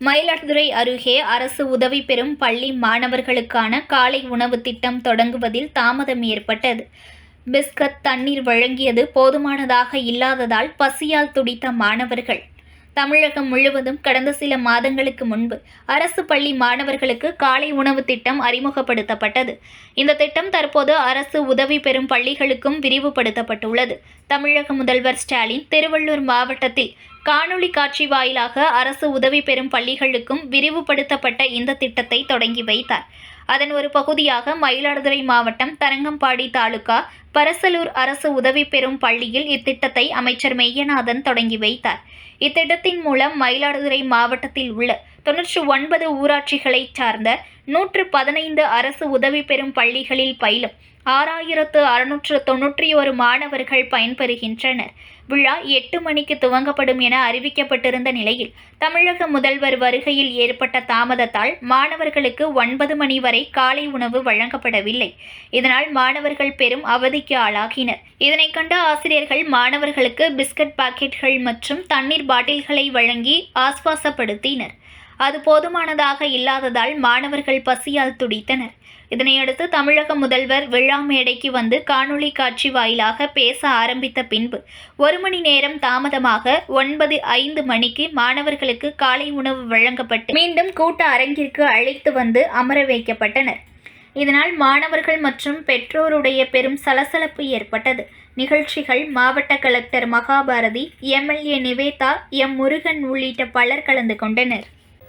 மயிலாடுதுறை அருகே அரசு உதவி பெறும் பள்ளி மாணவர்களுக்கான காலை உணவு திட்டம் தொடங்குவதில் தாமதம் ஏற்பட்டது. பிஸ்கத் தண்ணீர் வழங்கியது போதுமானதாக இல்லாததால் பசியால் துடித்த மாணவர்கள். தமிழகம் முழுவதும் கடந்த சில மாதங்களுக்கு முன்பு அரசு பள்ளி மாணவர்களுக்கு காலை உணவு திட்டம் அறிமுகப்படுத்தப்பட்டது. இந்த திட்டம் தற்போது அரசு உதவி பெறும் பள்ளிகளுக்கும் விரிவுபடுத்தப்பட்டுள்ளது. தமிழக முதல்வர் ஸ்டாலின் திருவள்ளூர் மாவட்டத்தில் காணொளி காட்சி வாயிலாக அரசு உதவி பெறும் பள்ளிகளுக்கும் விரிவுபடுத்தப்பட்ட இந்த திட்டத்தை தொடங்கி வைத்தார். அதன் ஒரு பகுதியாக மயிலாடுதுறை மாவட்டம் தரங்கம்பாடி தாலுகா பரசலூர் அரசு உதவி பெறும் பள்ளியில் இத்திட்டத்தை அமைச்சர் மெய்யநாதன் தொடங்கி வைத்தார். இத்திட்டத்தின் மூலம் மயிலாடுதுறை மாவட்டத்தில் உள்ள தொன்னூற்றி ஒன்பது ஊராட்சிகளைச் சார்ந்த நூற்று பதினைந்து அரசு உதவி பெறும் பள்ளிகளில் பயிலும். ஆறாயிரத்து அறுநூற்று தொன்னூற்றி ஒரு மாணவர்கள் பயன்பெறுகின்றனர். விழா எட்டு மணிக்கு துவங்கப்படும் என அறிவிக்கப்பட்டிருந்த நிலையில் தமிழக முதல்வர் வருகையில் ஏற்பட்ட தாமதத்தால் மாணவர்களுக்கு ஒன்பது மணி வரை காலை உணவு வழங்கப்படவில்லை. இதனால் மாணவர்கள் பெரும் அவதிக்கு ஆளாகினர். இதனை கண்ட ஆசிரியர்கள் மாணவர்களுக்கு பிஸ்கட் பாக்கெட்கள் மற்றும் தண்ணீர் பாட்டில்களை வழங்கி ஆஸ்வாசப்படுத்தினர். அது போதுமானதாக இல்லாததால் மாணவர்கள் பசியால் துடித்தனர். இதனையடுத்து தமிழக முதல்வர் விழா மேடைக்கு வந்து காணொளி காட்சி வாயிலாக பேச ஆரம்பித்த பின்பு ஒரு மணி நேரம் தாமதமாக ஒன்பது ஐந்து மணிக்கு மாணவர்களுக்கு காலை உணவு வழங்கப்பட்டு மீண்டும் கூட்ட அரங்கிற்கு அழைத்து வந்து அமர வைக்கப்பட்டனர். இதனால் மாணவர்கள் மற்றும் பெற்றோருடைய பெரும் சலசலப்பு ஏற்பட்டது. நிகழ்ச்சிகள் மாவட்ட collector Mahabharathi MLA Niveda M Murugan உள்ளிட்ட பலர் கலந்து கொண்டனர்.